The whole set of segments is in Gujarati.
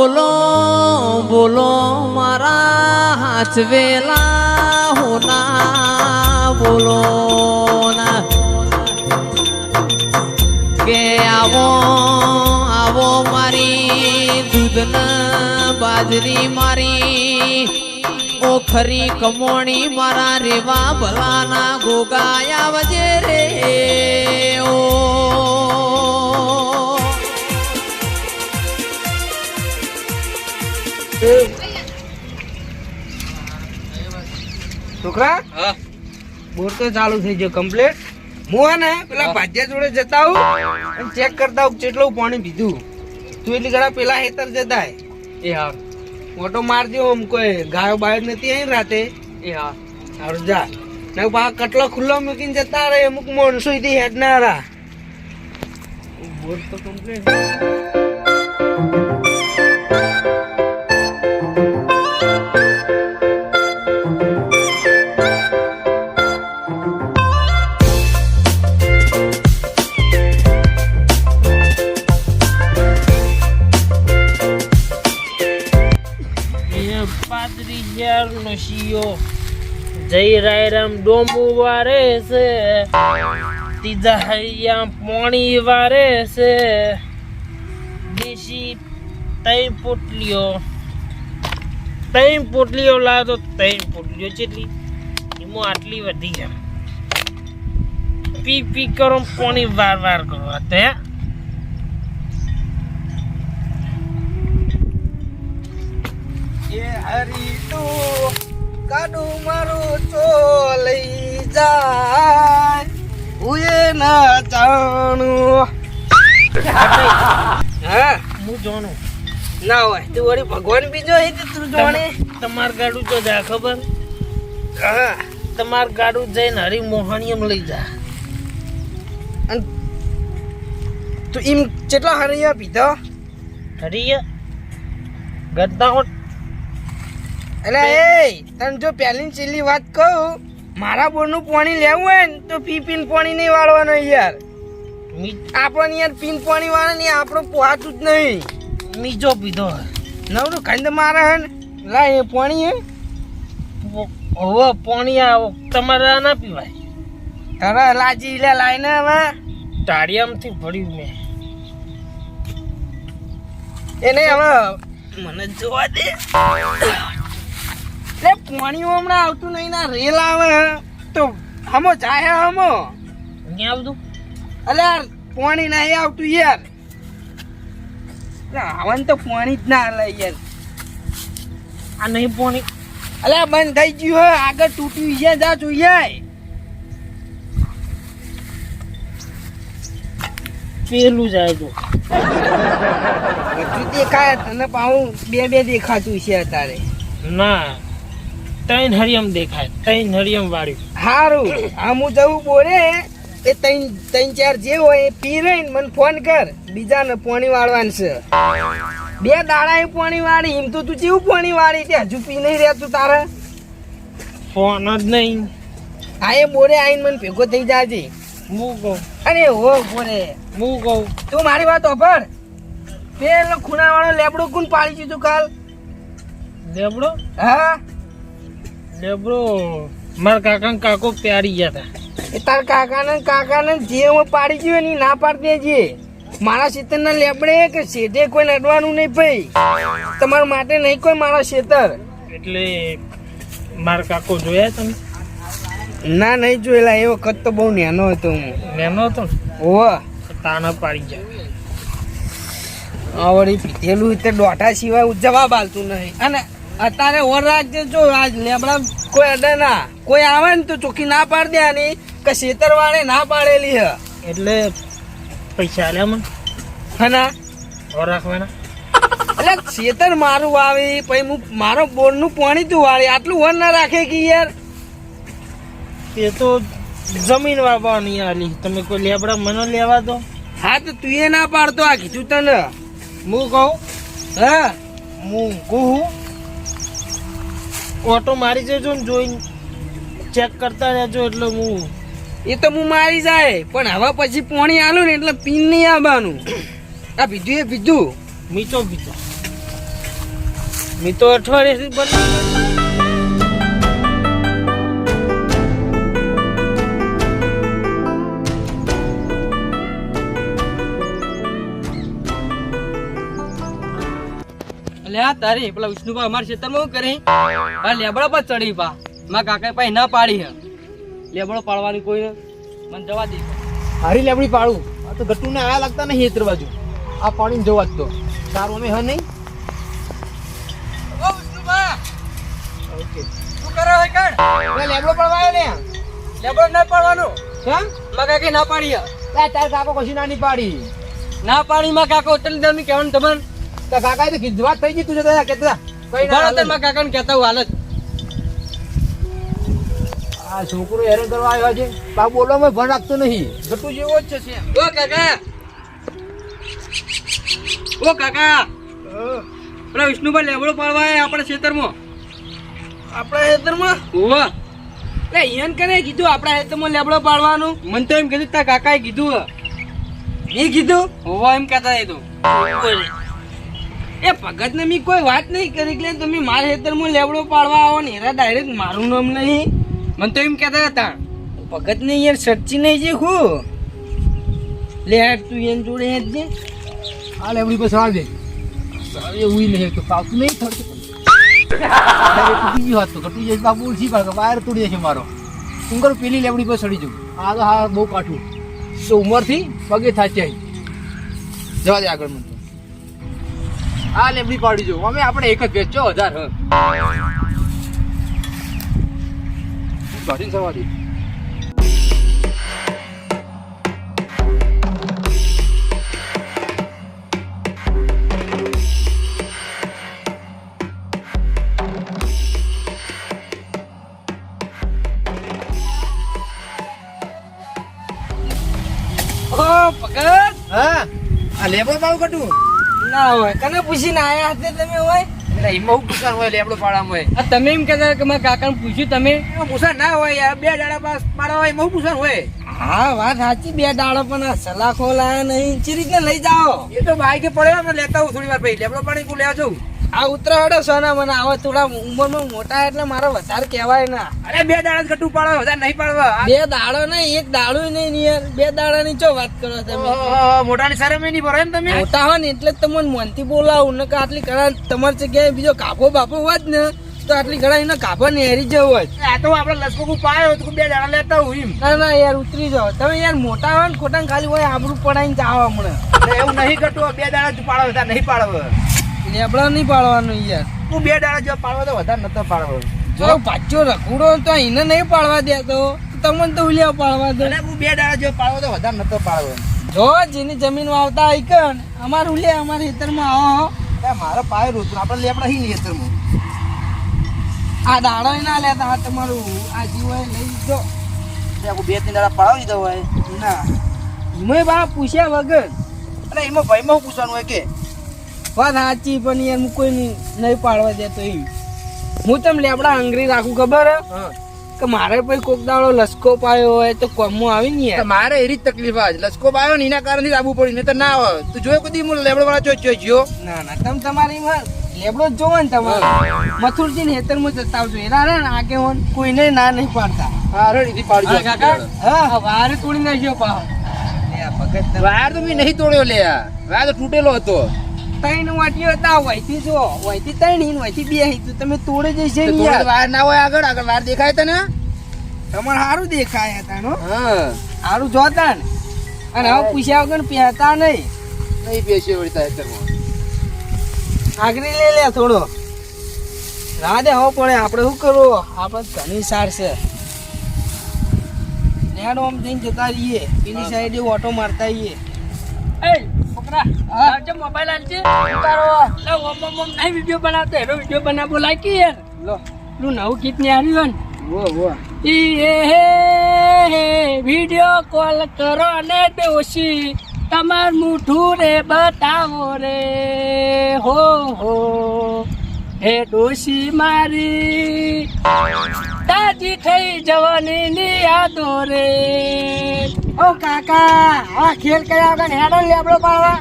બોલો બોલો, મારા હાચવેલા હોના, બોલો કે આવો આવો મારી દૂધના બાજરી મારી, ઓ ખરી કમોણી મારા રેવા ભલાના ગોગાયા વજે રે, ઓ છોકરા? બોર તો ચાલુ થઈ ગયો કમ્પ્લીટ હું હે ને પેલા ભાજ્યા જોડે જતા હું અને ચેક કરતા હું કેટલું પાણી પીધું. તું એટલી ઘણા પેલા હેતર જતા એ હા. ઓટો મારજો આમ કોઈ ગાયો બાયો નથી અહીં રાતે. એ હા. સારું જા. ને પા કટલો ખુલ્લો મૂકીને જતા રહે અમુક માણસો થી હેડનારા. બોર તો કમ્પ્લીટ જય રાયરામ ડોમુ વારે છે. ત્રીજા હૈયા પોણી વારે છે. દેશી તઈ પોટલીઓ. તઈ પોટલીઓ લાવો તો તઈ પોટલીઓ જેટલી. એમાં આટલી વધી ગયા પી પી કરો પોણી વાર વાર કરો તે એ હરી તું. કાડું મારું ચો લઈ જાય. ઉએ ના જાણું. હા? હું જાણું. ના હોય. તું વળી ભગવાન બીજો હે તું જાણે? તમાર ગાડું તો જા ખબર? હા. તમાર ગાડું જઈને હરી મોહણીયમ લઈ જા. અને તું એમ કેટલા હરિયા પીધા? હરિયા? ગદ્દા એટલે એ તને જો પહેલી છેલ્લી વાત કહું મારા બોરનું પાણી લેવું હોય ને તો પી પીન પાણી નહીં વાળવાનું યાર. આપણને યાર પીન પાણી વાળે ને આપણું પહોંચું જ નહીં. મીજો પીધો. નવરું તો મારે હે લા એ પાણી હે. હવે પાણી આવો તમારે ના પીવાય. તારા લાજી લે લાઈને હવે ટાળિયામથી ભર્યું મેં. એ નહીં હવે મને જોવા દે. લે પાણી હમણાં આવતું નહીં ના રેલ આવે તો હમો જાય હમો. અહીંયા આવતું અલે યાર પાણી નહીં આવતું યાર. આવન તો પાણી જ ના લે યાર. આ નહીં પાણી. અલે બંધ થઈ ગયું હે. આગળ તૂટ્યું છે જા જોઈએ પેલું જાય તો. દેખાય તને પાછું બે બે દેખાતું છે અત્યારે. ના. ત્રણ હરિયમ દેખાય ત્રણ હરિયમ વાળ્યું. સારું આ હું જવું બોલે એ ત્રણ ત્રણ ચાર જે હોય એ પી રહી મને ફોન કર બીજાને પોણી વાળવાનું છે. બે દાડા એ પોણી વાળી એમ તો તું જેવું પોણી વાળી? તે હજુ પી નહીં રહેતું તારે? ફોન જ નહીં. હા એ બોરે આવીને મને ભેગો થઈ જાજે. હું કહું? અરે હો બોરે. હું કહું? તું મારી વાત ઓફર પેલો ખૂણા વાળો લેબડો કોણ પાડી દીધું કાલ? લેબડો? હા. લેબડો મારા કાકા ને કાકો પ્યારી ગયા હતા એ તારા કાકાને કાકાને જે હું પાડી ગયું એની ના પાડી દેજે. મારા ખેતરના લેબડે કે શેઠે કોઈ નડવાનું નહીં ભાઈ. તમારા માટે નહીં કોઈ મારા ખેતર એટલે મારા કાકો જોયા તમે? ના નહીં જોયેલા. એ વખત તો બહુ નાનો હતો હું. નેનો હતો ઓહ. તાના પાડી ગયા. આવડી પીધેલું તે દોઢા સિવાય જવાબ આલતું નહીં. અને અત્યારે ઓર રાખજે જો આજ લેબડા કોઈ અડે ના કોઈ આવે ને તો ચોખ્ખી ના પાડી દેવાની કે શેતરવાળે ના પાડેલી હ. એટલે પૈસા આલ્યા મને. હના ઓર રાખવાના? એટલે શેતર મારું આવી પછી હું મારો બોરનું પાણી તું વાળી આટલું ઓર ના રાખે કે યાર? એ તો જમીન વાવવાની આલી. તમે કોઈ લેબડા મને લેવા દો? હા તો તું એ ના પાડતો આ કીધું તને. હું કહું? હા? હું કહું? ઓટો મારી જજો ને જોઈને ચેક કરતા રહેજો એટલે હું એ તો હું મારી જાય પણ હવે પછી પોણી આલું ને એટલે પીન નહીં આવવાનું. આ બીજું એ બીજું. મીચો બીજો મેં તો અઠવાડિયેથી તારી પેલા વિષ્ણુભા અમારા ખેતરમાં શું કરી? આ લેબડો પર ચડી પા. મારા કાકા પાસે ના પાડી હે. લેબડો પાડવાની કોઈ મને જવા દે. હારી લેબડી પાડું. આ તો ગટ્ટુ ને આયા લાગતા નહીં એતર બાજુ. આ પાણી જવા જ તો તારું અમે હ નહીં? ઓકે. શું કરો હે કણ? લેબડો પડવાયો ને? લેબડો ના પાડવાનો. કેમ મારા કાકે ના પાડી હે. તાર કાકો કશી ના પાડી? ના પાડી માં કાકા. હોટલ દરની કહેવાનું તમને તો કાકાએ તો કીધું થઈ ગઈ તું જતા કેતા કઈ ના કેતા હું હાલત આ છોકરો હેરાન કરવા આવ્યો છે. પા બોલવામાં ભણ રાખતો નહીં. ગટ્ટુ જેવો જ છે ઓ કાકા. ઓ કાકા. પેલા વિષ્ણુભાઈ લેબડો પાડવા આયા ખેતર ખેતરમાં. આપણા ખેતરમાં? હોવા એ ઈયન કને કીધું આપણા ખેતરમાં લેબડો પાડવાનું? મને તો એમ કીધું તારા કાકાએ કીધું. એ કીધું? હોવા એમ કહેતા એ તો. એ ભગત ને મી કોઈ વાત નહીં કરી, એટલે તમે મારા હેતરમાં લેવડો પાડવા આવો ને એરા ડાયરેક્ટ મારું નામ નહીં. મને તો એમ કહેતા હતા ભગત ને યાર સચ્ચી નહીં છે હું લે, તું એન જોડે હેત જે આ લેવડી પર સવાર દે એ ઉઈ નહીં તો ફાવતું નહીં થતું ગયું તો ગટ્ટુ જઈ બાપુ ઉલસી પાડે વાયર તૂટી જશે મારો. કરું, પેલી લેવડી પર સડી જવું આ હા, બહુ કાઠું. તો ઉંમરથી પગે થાચે જવા દે આગળ મને. આ લેબડી પાડી જો અમે આપણે એક જ વેચો હજાર હ. કાઢીને સવા દે હા આ લેબડો પાડું કટું ના હોય. કને પૂછીને આયા હતા તમે હોય? એમાં હું પૂછવાનું હોય લેબડો પાડામાં હોય. આ તમે એમ કહેતા કે મારા કાકાને પૂછ્યું તમે? પૂછા ના હોય યાર બે દાડા પાસ પાડા હોય એમાં હું પૂછવાનું હોય? હા વાત સાચી બે દાડા પણ આ સલાખો લાયા નહીં. ચી રીતને લઈ જાઓ. એ તો બાઈકે પડ્યો ને લેતા હું થોડી વાર પછી લેબડો પાણી હું લેવા જાઉં આ ઉતરાડો સોના મને આવા થોડા ઉંમરમાં મોટા એટલે મારો વધારે કહેવાય ના. અરે બે દાડા કટું પાડવા વધારે નહીં પાડવા. બે દાડો નહીં એક દાડો નહીં યાર. બે દાડાની ચો વાત કરો તમે? મોટાની શરમ નહીં ભરો ને તમે? મોટા હોય ને એટલે તમને મનથી બોલાવું ને કે આટલી કરા તમારી જગ્યાએ બીજો કાપો બાપો હોત ને તો આટલી ઘડા એના કાપા ને હેરી જવું હોય આ તો આપણે લસકો પાયો તો બે દાડા લેતા હોય ના ના યાર ઉતરી જાઓ. તમે યાર મોટા હોય ને ખોટા ખાલી હોય આબરૂ પડાઈને જાવ હમણાં. એવું નહીં કરતું બે દાડા જ પાડો વધારે નહીં પાડવા લેબડા નહીં પાડવાનું યાર. તું બે દાડા જો પાડવા તો વધારે નતો પાડવાનો જો પાછો રખુડો તો એને નહીં પાડવા દેતો તમને તો ઉલ્યા પાડવા દે હું બે દાડા જો પાડવા તો વધારે નતો પાડવો. જો જેની જમીન વાવતા આઈકન અમાર ઉલિયા અમારા ખેતરમાં આવો મારો પાય રૂતું આપણે લેબડા હી અત્યારમાં આ દાડો ના લેતા હા તમારું આ જીવ લઈ જો. બે ત્રણ દાડા પાડવા દીધો હોય. ના. એમાં બા પૂછ્યા વગર. અરે એમાં ભાઈમાં પૂછવાનું હોય કે? વાત સાચી પણ યાર હું કોઈ નહીં પાડવા દેતો એ હું તમ લેબડા આંગળી રાખું ખબર હ? કે મારે પછી કોક દાડો લસકો પાયો હોય તો કોમમાં આવી ને યાર. મારે એ રીત તકલીફ આજ લસકો પાયો ને એના કારણથી આબુ પડી નહીં તો ના આવે. તું જોયો કદી હું લેબડો વાળા ચોઈ ગયો ના ના તમે તમારી લેબડો જ જોવો ને તમારે. મથુરજી ને હેતરમાં જતા આવજો. એના રે આગે હોન કોઈને ના નહીં પાડતા. હા રેડી પાડજો. હા, કાકા? હા. વારે તોડી નાખ્યો પા વાયર તો મેં નહીં તોડ્યો લે આ. વાયર તો તૂટેલો હતો. ત્રણ વાટીઓ હતા વહીથી જો વહીથી ત્રણ હિન વહીથી બે હિન તો તમે તોડે જઈ તો યાર. વાર ના હોય આગળ આગળ વાર દેખાય તને? તમારે સારું દેખાય હતા નો સારું જોતા ને. અને હવે પૂછ્યા વગર પહેતા નહીં. નહીં બેસ્યો વળી તારે અત્યારમાં. લઈ લે થોડો. રાધે હો હવે પડે આપણે શું કરવું? આપણે ઘણી સાર છે. નેડ આમ જઈને જતા રહીએ. પેલી સાઈડે ઓટો મારતા રહીએ. એ છોકરા આવજે મોબાઈલ આવજે તારો લે ઓમ ઓમ ઓમ. નહીં વિડિયો બનાવતો એનો વિડિયો બનાવવો લાગી યાર લો. નવું ગીત ને આવ્યું વો વો. ને ઈ હે હે વિડિયો કોલ કરો અને ડોશી. તમાર મુઠું રે બતાવો રે. હો હો. હે ડોશી મારી. તાજી થઈ જવાની ની યાદો રે. ઓ કાકા આ ખેલ કર્યા વગર હેડો લેબડો પાડવા.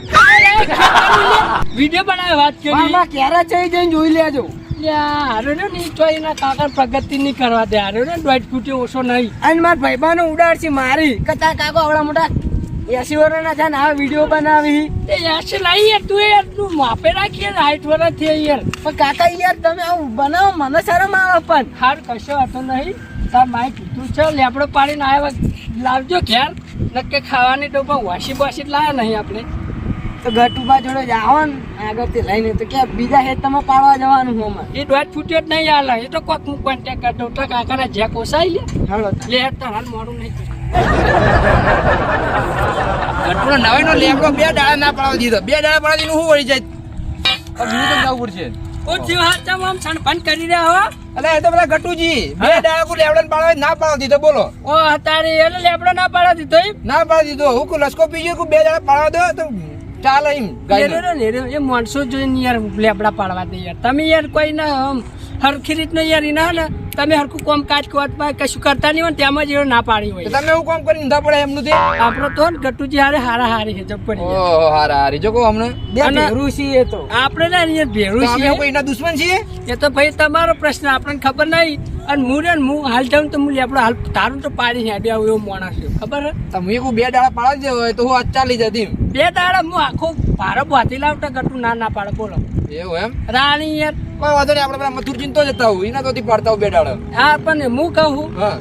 વીડિયો બનાવે વાત કરી. મામા ક્યારે જઈ જઈને જોઈ લેજો. મારા કચા કાકો આવડા મોટા એસી વર્ષના છે ને આ વીડિયો બનાવી. એ યાર લાઈ યાર તું યાર તું માપે રાખી યાર હાઈટ વર્ષ થઈ યાર. પણ કાકા યાર તમે આવું બનાવો મને શરમ આવે પણ. હાર કશો હતો નહીં. તાર માય કીધું છે લેપડો પાડીને આવ્યા લાવજો ઘેર. નક્કે ખાવાની તો પણ વાસી બાસી લાયા નહીં આપણે. તો ગટુબા જોડે જાઓ ને આગળથી લઈને. તો કે બીજા હેત તમે પાડવા જવાનું હું અમારે. એ દોઢ ફૂટ્યો જ નહીં આલે. એ તો કોક હું કોન્ટેક કરી દઉં. તો કાકાના જેક કોસાઈ લે. હાલો. લે હેડ તાર હાલ મોડું નહીં. ગટુનો નવાઈનો લેબડો બે દાડા ના પડાવી દીધો. બે દાડા પડાવી દીધું શું વળી જાય? બીજું તો જવું પડશે. ઓ જીવ હાચામ આમ સણફણ કરી રહ્યા હો. અલે એ તો પેલા ગટુજી બે દાડા કોઈ લેબડો પાડવા ના પાડવા દીધો બોલો. ઓ તારે એટલે લેબડો ના પાડવા દીધો એમ? ના પાડી દીધો. હું કોઈ લસકો પી ગયો બે દાડા પાડવા દો તો ચાલે એમ ગાયને. ને એ માણસો જોઈને યાર લેબડા પાડવા દે યાર. તમે યાર કોઈ ના આમ હરખી રીતનો યાર ના ને તમે હરખું કોમ કાજ કોતમાં કશું કરતા નહીં હોય ને તેમાં જ એરો ના પાડી હોય. તમે એવું કામ કરી ઊંધા પડે એમનું તે આપણો તો ને ગટુજી હારે હારા હારી છે જબ પડી ઓહો હારા હારી. જો કો હમણાં બે ભેરું છીએ તો. આપણે ને અહીંયા ભેરું છીએ? કોઈ એના દુશ્મન છીએ? એ તો ભાઈ તમારો પ્રશ્ન આપણને ખબર નહીં. અને હું ને હું હાલ જાઉં તો હું લેબડો હાલ તારું તો પાડી હેડે આવું એવો માણસ છે. ખબર હે તમે કોઈ બે દાડા પાડી દે હોય તો હું અચ્છા લઈ જતી બે દાડા હું આખો ભારો બાંધી લાવતા ગટું ના ના પાડે બોલો. એવું એમ? રાણી યાર. કોઈ વાંધો નહીં આપણે પેલા મથુરજીને તો જતા હોઉં એના તોથી પાડતા હોઉં બેડાડે હા પણ હું કહું હા.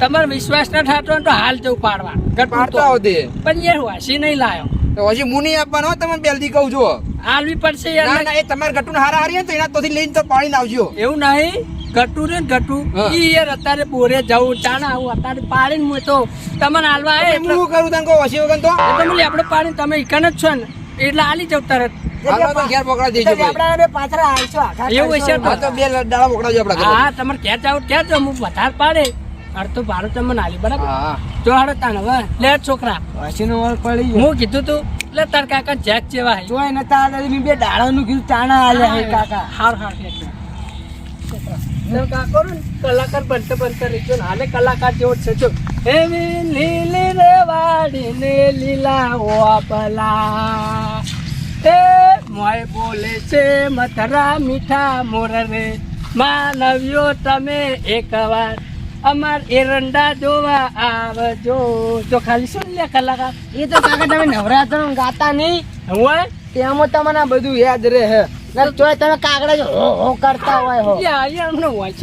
તમારો વિશ્વાસ ના થતો તો હાલ જવું પાડવા. ઘટ પાડતા તો તે પણ યાર વાસી નહીં લાયો. તો હજી હું નહીં આપવાનો તમે પહેલથી કહું છો. હાલવી પડશે યાર. ના એ તમારે ગટું હારા હારી ને તો એના તોથી લઈને તો પાણી આવજો એવું નહીં ગટુ રે ને ગટુ. ઈ યાર અત્યારે બોરે જવું ચાણા આવું અત્યારે પાડીને હું તો તમને હાલવા આવે હું કરું તને કહો હસી વગર તો? તમે આપણે પાડીને તમે ઈકન જ છો ને. એટલે હાલી જાવ તરત હાલો દાડા હાલી છોકરા. વાસીનો વળ પડી હું કીધું તું લે તાર કાકા જેક જેવા હે. જોઈ નતા બે દાડાનું કીધું તાણા આલે હે કાકા. હાર હાર એટલે ને? કલાકાર બનતે બનતે રહેજો ને. આને કલાકાર જેવો છે. જો એવી લીલી રે વાડી ને લીલા ઓપલા એ મોય બોલે છે મથરા મીઠા મોર રે. માનવ્યો તમે એકવાર. અમાર એરંડા જોવા આવજો. જો ખાલી શું લે કલાકાર? એ તો કાકા તમે નવરાત્ર ગાતા નહીં. હું તેમાં તમને બધું યાદ રહે. હે તમે કાગડા જ હો હો કરતા હોય હો. યાર યાર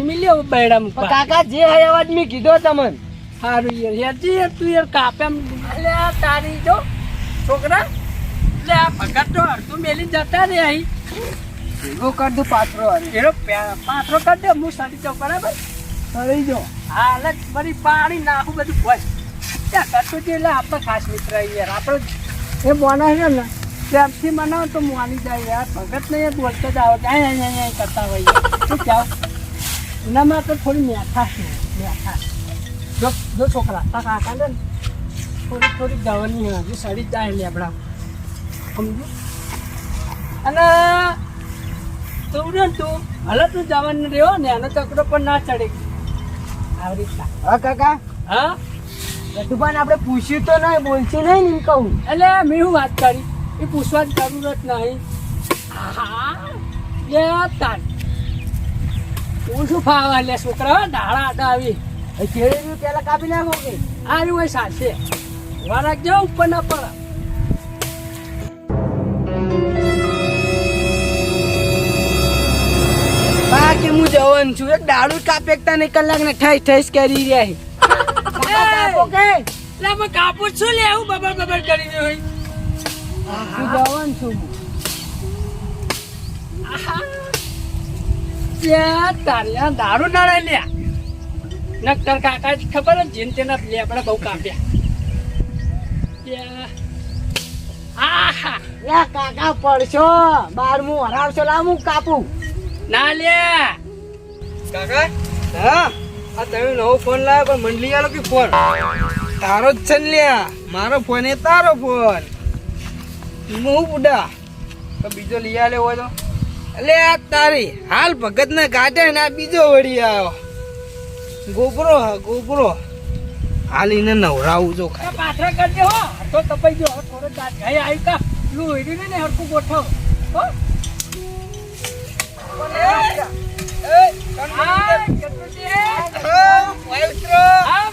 મિલ્યો બેડા મુકા કાકા જે હે અવાજ મેં કીધો તમને. હારું યાર યાર તું યાર કાપેમ લે તારી જો છોકરા. લે આ ભગત તો અડધું મેલી જતા રે અહીં. ભેગો કર દઉં પાત્રો એનો પે- પાથરો કરી દે હું સાડી જાઉં બરાબર? જો. હા ફરી પાણી નાખું બધું ભોય. ત્યાં કરતું એટલે આપણે ખાસ મિત્ર યાર આપણે એ બોના છે ને. ત્યારથી મને તો માની જાય યાર. ભગત ને બોલતો જ આવે. કે અહીંયા અહીંયા કરતા હોય. શું જાવ એનામાં તો થોડી મેથા છે. મેથા જો જો છોકરા તા કાકા ને થોડી થોડી દવાની હજુ સડી જાય લેબડા. સમજુ અને તું ને તું હલે તું જવાનું રહ્યો ને એનો ચકડો પણ ના ચડે. આવી રીતના. હા કાકા? હા? ગટુભાઈ આપણે પૂછ્યું તો નહીં બોલશે નહીં ને કહું. એટલે મેં હું વાત કરી? એ પૂછવાની જરૂર જ નહીં. લે તાર હું શું ફાવા લે છોકરા? ડાળા આડા આવી કેળી પેલા કાપી નાખો કે? આવ્યું હોય સાથે. વારાક જાઓ ઉપર ના પડે બાકી હું જવાનું છું. એક દારૂ કાપે એકતા ને કલાક ને ઠેસ ઠેસ કરી રહ્યા કાપો કે? એટલે શું લે આવું બબર બબર કરી રહ્યો હોય હું જવાનું છું ત્યાં તારે દારૂ નાળા લ્યા. નક્કર કાકા જ ખબર જ જીન તેના લેબડા બહુ કાપ્યા. ત્યાં આહા. યા કાકા પડશો. બાર હું હરાવશો લાવ હું કાપું. ના લ્યા. કાકા હા આ તમે નવો ફોન લાવ્યો પણ મંડલી આલો કે ફોન? તારો જ છે ને લ્યા. મારો ફોન એ તારો ફોન. હું બુડા તો બીજો લઈ આલ્યો હોય તો. એટલે આ તારી. હાલ ભગત ને આ બીજો વળી આવ્યો. ગોબરો હા ગોબરો. નવરાવું જો પાથરા કરજે હો. તો તપાઈ હવે થોડો દાંત ગાય આવી કા. પેલું હીરું ને હરખું ગોઠવ. હો.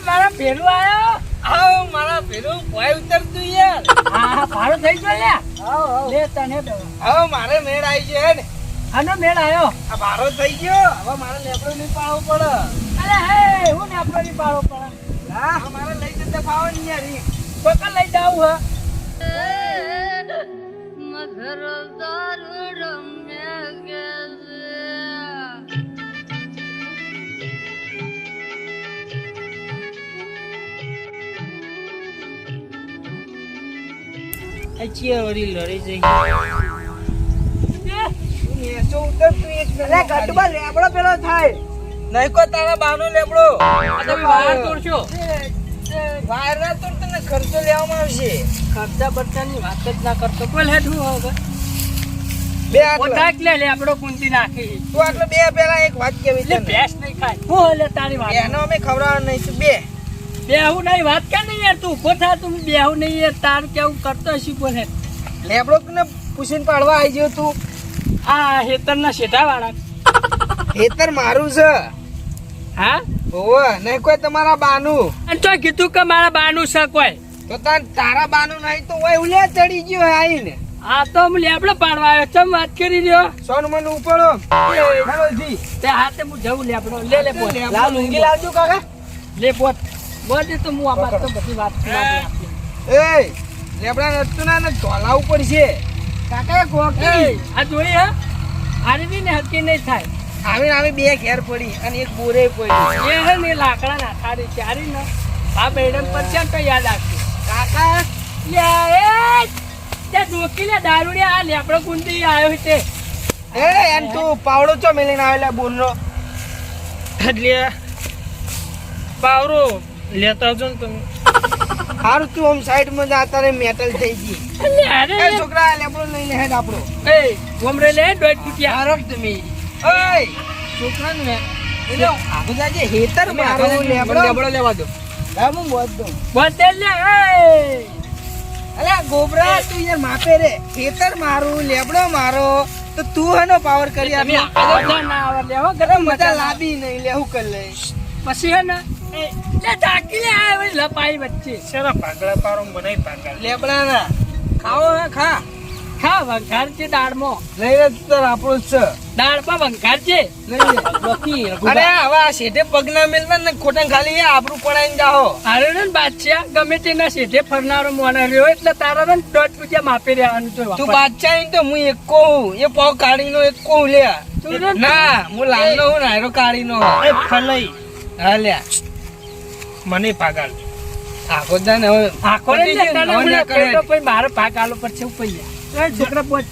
મારા ભેરું આયો. મારા પેલું ભય ઉતરતું યાર. હા ભાડું થઈ ગયો લે લે તને હવે મારે મેળ આવી છે ને. આનો મેળ આવ્યો આ ભારો થઈ ગયો. હવે મારે લેબડો નહીં પાડવો પડે. અરે હે હું ને આપણો પાડવો પડે? હા મારે લઈ જતા ફાવો નહીં યાર પકડ લઈ જાવ હે. મધર દારૂ અચીએ વળી લડી જઈ. એ, નેસો ઉતરતું એક અરે ગટબા લેબડો પેલો થાય. નહીં કો તારા બાનો લેબડો. તમે વાર તોડશો. વાયર ના તોડતો ને ખર્ચો લેવામાં આવશે. ખર્ચા બર્ચાની વાત જ ના કરતો. હવે. બે આટલા. લે લે આપણો કુંતી નાખી. તું આટલો બે પેલા એક વાત કેવી છે ભેંસ નહીં ખાય. હું તારી વાત. એનો અમે ખવડાવવાનું નહીં બે. બેહું નહીં વાત કે નહીં યાર તું ઊભો થા તું બેહુ નહીં યાર તાર કેવું કરતો હશી બોલે લેબડો ને પૂછીને પાડવા આવી ગયો તું. આ હેતરના શેઠા વાળા હેતર મારું છે. હા? ઓવે નહીં કોઈ તમારા બાનું. અને તો કીધું કે મારા બાનું છે કોઈ. તો તાર તારા બાનું નહીં તો ઓય ઉલે ચડી ગયો આઈને. આ તો હું લેબડો પાડવા આવ્યો ચમ વાત કરી રહ્યો? સોન મને ઉપડો. હેલો જી તે હાથે હું જવું લેબડો. લે લે પોત લાલ લુંગી લાવજો કાકા. લે પોત બોલ તો હું આ વાત તો બધી વાત. એ. લેબડા નતું ના ઢોલાવું પડશે. કાકા ગોકી આ જોઈ હા? આરવી ને હકી નહીં થાય. આવી આવી બે ઘેર પડી અને એક બોરે પડી. એ હે ને લાકડા ના થાળી ચારી ને આ મેડમ પર છે તો યાદ રાખજો. કાકા? લે એ તે જોકી લે દારૂડી આ લેબડો ગુંદી આવ્યો છે. એ એમ તું પાવડો ચો મેલીને આવેલા બોલનો એટલે પાવરો લેતા આવજો ને તમે. હારું તું આમ સાઈડમાં જા તારે મેટલ થઈ ગઈ. અરે એ છોકરા લેબડો લઈને હેડ આપણો એ ગોમરે લે દોઢ ફૂટી હારક તમે. ઓય! છોકરા ને એટલે આગળ જાજે હેતર મારો લેબડો. લેવા દો. લાવ હું બોલ દઉં. બોતેલ લે એ. અલ્યા ગોબરા તું યાર માપે રે. હેતર મારું લેબડો મારો તો તું હનો પાવર કરી આગળ ના આવે લેવો ગરમ મજા લાબી નહીં લેવું કર લે પછી હે ને લે ઢાંકી લે આ વળી લપાઈ વચ્ચે. શેરા પાગડા પારો બનાઈ પાગળ? લેબડા ના ખાવો હે ખા. ખા વઘાર છે દાળમાં. લઈ લે તું તાર આપણું જ છે. વઘાર છે. લઈ અરે હવે આ શેઠે પગ ના મેલતા ને ખોટા ખાલી આપણું આબરૂ પડાઈને જાઓ. અરે ને બાદશાહ ગમે તેના શેઠે ફરનારો મોના રહ્યો એટલે તારા ને દોઢ રૂપિયા માપી રહેવાનું તો તું બાદશાહ તો હું એક કહું એ પાવ કાઢીનો એક કહું લે. ના. હું લાલનો હું નાયરો કાઢીનો. ફલઈ. હા લ્યા મને પાગલ આખો દાન હવે આખો. પેટો પછી મારો ભાગ આલો પડશે છે પૈયા એ છોકરા પોચ.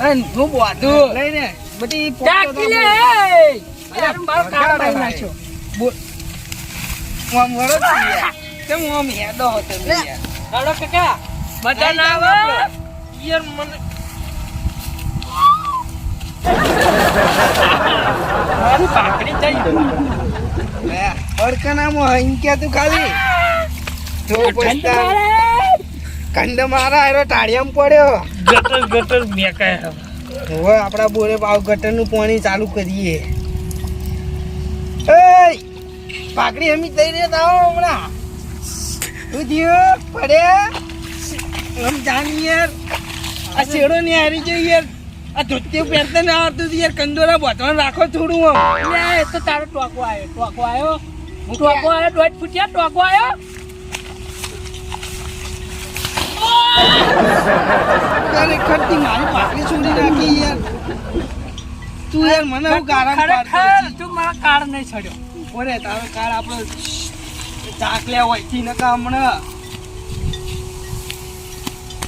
હું બોધું. લઈને બધી ટાકી લે મારો કાળ બાઈ નાખ્યો. આમ વળો. કેમ આમ હેડો હતો? હાલો કાકા. બધા ના આવે યાર મને મારી પાકડી થઈ લે, બળકાનામાં હઈન કે તું ખાલી. જો ઠંડ કંડ મારા. હારો ટાળિયામાં પડ્યો. ગટર ગટર મેકાય હવે. આપડા બોરે પાવ ગટરનું પાણી ચાલુ કરીએ. એય પાકડી હમી થઈ રે તાવ હમણાં. તું પડ્યા આમ જાન યાર. આ શેડો ને હારી ગયો યાર. આ ધોતી પહેરતા ને આવતું યાર. કંદોરા બોધવાનું રાખો થોડું આમ. એ તો તારો ટોકો આવ્યો ટોકો આવ્યો. ટોકો આવ્યો દોઢ ફૂટિયા ટોકો આવ્યો ખરેખર તી મારી પાકડી છોડી નાખી યાર. તું યાર મને હું ગારા ખરેખર તું મારા કાર નહીં છડ્યો. ઓરે તારો કાર આપણો ચાક લે હોયથી નકા હમણાં.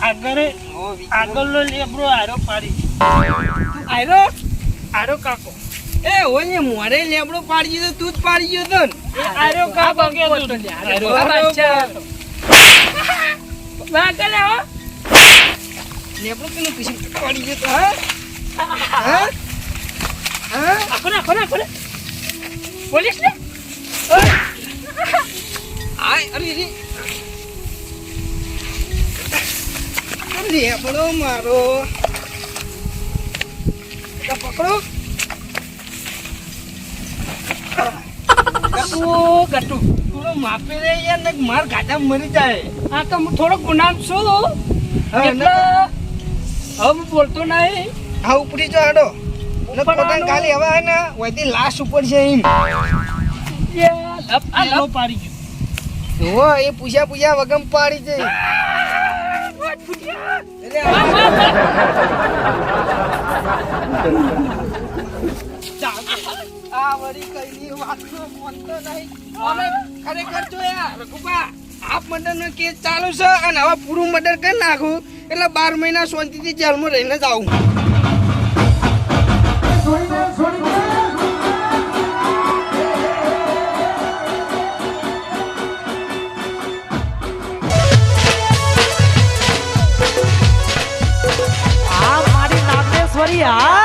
આગળ આગળનો લેબરો આરો પાડી. આયરો? આરો કાકો. એ ઓય મોરે લેબડો પાડી ગયો તો તું જ પાડી ગયો તો ને આરો કાકો કેતો તો લે આરો બાદશાહ હતો. વાગલે હો. લેબડો તને પછી પાડી ગયો તો હા? હા? હા? આખો ને આખો ને આખો પોલીસ ને? આય અરે રે રેબડો મારો. પકડો. ગટુ ગટુ થોડો માપી રે યાર ને માર ગાડા મરી જાય. આ તો હું થોડો ગુનામ છું. એટલે હવે હું બોલતો નહીં. હા ઉપડી જો આડો. પોતાને ખાલી હવે ને વધી લાશ ઉપર છે એમ. પાડી ગયો. જુઓ એ પૂછ્યા પૂછ્યા વગમ પાડી છે. અરે આ વળી કઈની ચાલુ છે અને હવે પૂરું મર્ડર કરી નાખું. એટલે બાર મહિના શાંતિથી જેલમાં રહીને જ આવું. હા?